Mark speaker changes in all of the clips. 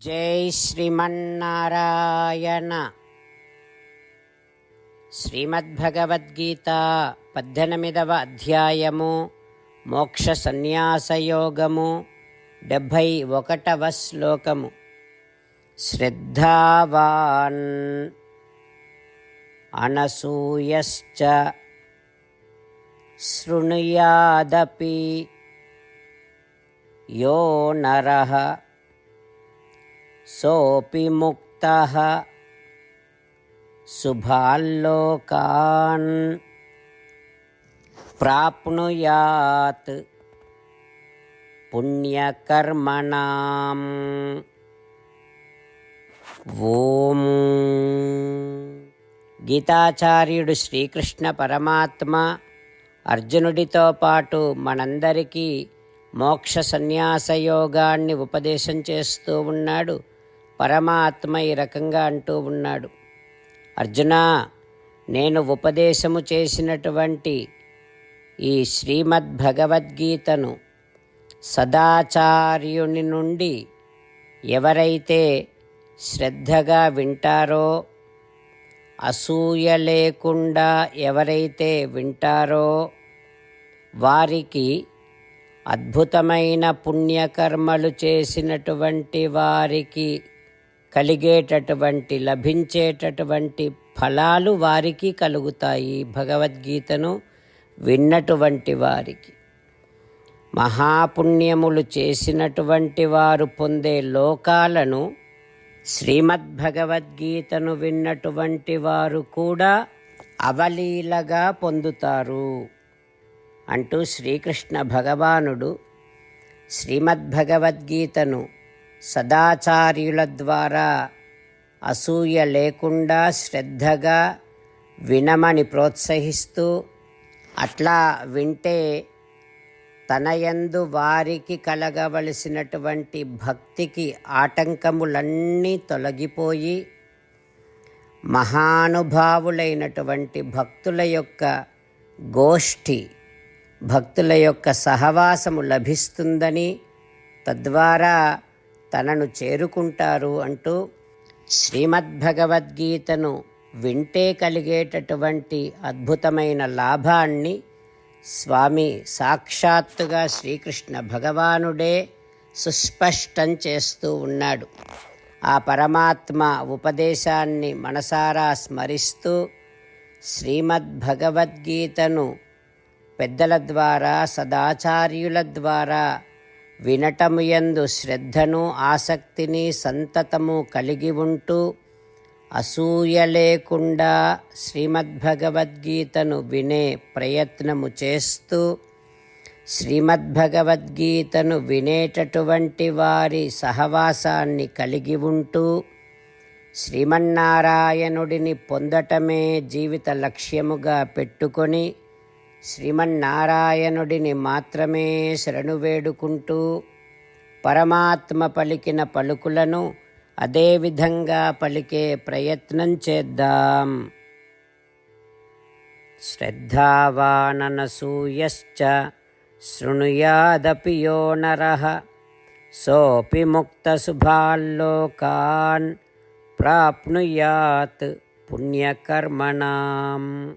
Speaker 1: జై శ్రీమన్నారాయణ. శ్రీమద్భగవద్గీత పద్దెనిమిదవ అధ్యాయము మోక్ష సన్యాసయోగము డెబ్భై ఒకటవ శ్లోకము. శ్రద్ధావాన్ అనసూయశ్చ శృణుయాదపి యో నరః सोऽपि मुक्तः शुभाल्लोकान् प्राप्नुयात् पुण्यकर्मणाम् ఓం గీతాచార్యుడు శ్రీకృష్ణ పరమాత్మ అర్జునుడితో పాటు మనందరికీ మోక్ష సన్యాస యోగాన్ని ఉపదేశం చేస్తూ ఉన్నాడు పరమాత్మ ఈ రకంగా అంటూ ఉన్నాడు. అర్జున నేను ఉపదేశము చేసినటువంటి ఈ శ్రీమద్ భగవద్గీతను సదాచార్యుని నుండి ఎవరైతే శ్రద్ధగా వింటారో అసూయ లేకుండా ఎవరైతే వింటారో వారికి అద్భుతమైన పుణ్యకర్మలు చేసినటువంటి వారికి కలిగేటటువంటి లభించేటటువంటి ఫలాలు వారికి కలుగుతాయి భగవద్గీతను విన్నటువంటి వారికి. మహాపుణ్యములు చేసినటువంటి వారు పొందే లోకాలను శ్రీమద్భగవద్గీతను విన్నటువంటి వారు కూడా అవలీలగా పొందుతారు. అంటూ శ్రీకృష్ణ భగవానుడు శ్రీమద్భగవద్గీతను సదాచార్యుల ద్వారా అసూయ లేకుండా శ్రద్ధగా వినమని ప్రోత్సహిస్తూ అట్లా వింటే తనయందు వారికి కలగవలసినటువంటి భక్తికి ఆటంకములన్నీ తొలగిపోయి మహానుభావులైనటువంటి భక్తుల యొక్క గోష్ఠి భక్తుల యొక్క సహవాసము లభిస్తుందని తద్వారా తనను చేరుకుంటారు అంటూ శ్రీమద్భగవద్గీతను వింటే కలిగేటటువంటి అద్భుతమైన లాభాన్ని స్వామి సాక్షాత్తుగా శ్రీకృష్ణ భగవానుడే సుస్పష్టం చేస్తూ ఉన్నాడు. ఆ పరమాత్మ ఉపదేశాన్ని మనసారా స్మరిస్తూ శ్రీమద్భగవద్గీతను పెద్దల ద్వారా సదాచార్యుల ద్వారా వినటము యందు శ్రద్ధను ఆసక్తిని సంతతము కలిగి ఉంటూ అసూయ లేకుండా శ్రీమద్భగవద్గీతను వినే ప్రయత్నము చేస్తూ శ్రీమద్భగవద్గీతను వినేటటువంటి వారి సహవాసాన్ని కలిగి ఉంటూ శ్రీమన్నారాయణుడిని పొందటమే జీవిత లక్ష్యముగా పెట్టుకొని శ్రీమన్నారాయణుడిని మాత్రమే శరణు వేడుకుంటూ పరమాత్మ పలికిన పలుకులను అదేవిధంగా పలికే ప్రయత్నం చేద్దాం. శ్రద్ధావాననసూయశ్చ శృణుయాదపి యో నరః సోపి ముక్తశుభాల్లోకాన్ ప్రాప్నుయాత్ పుణ్యకర్మణాం.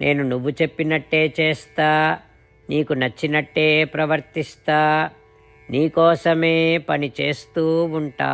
Speaker 1: నేను నువ్వు చెప్పినట్టే చేస్తా నీకు నచ్చినట్టే ప్రవర్తిస్తా నీకోసమే పని చేస్తూ ఉంటా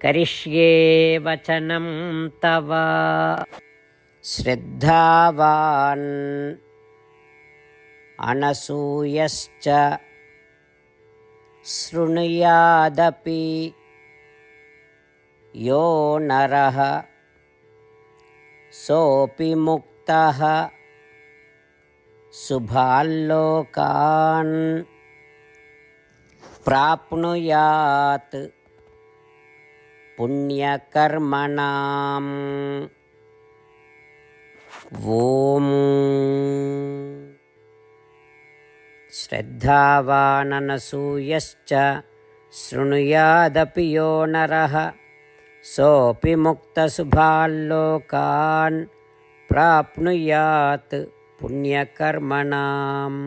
Speaker 1: కరిష్యే వచనం తవ శ్రద్ధావాన్ అనసూయశ్చ శృణుయాదపి यो नरः सोऽपि मुक्तः शुभाल्लोकान् प्राप्नुयात् पुण्यकर्मणाम्। ॐ श्रद्धावाननसूयश्च शृणुयादपि यो नरः। सोऽपि मुक्तशुभाल्लोकान् प्राप्नुयात् पुण्यकर्मणाम्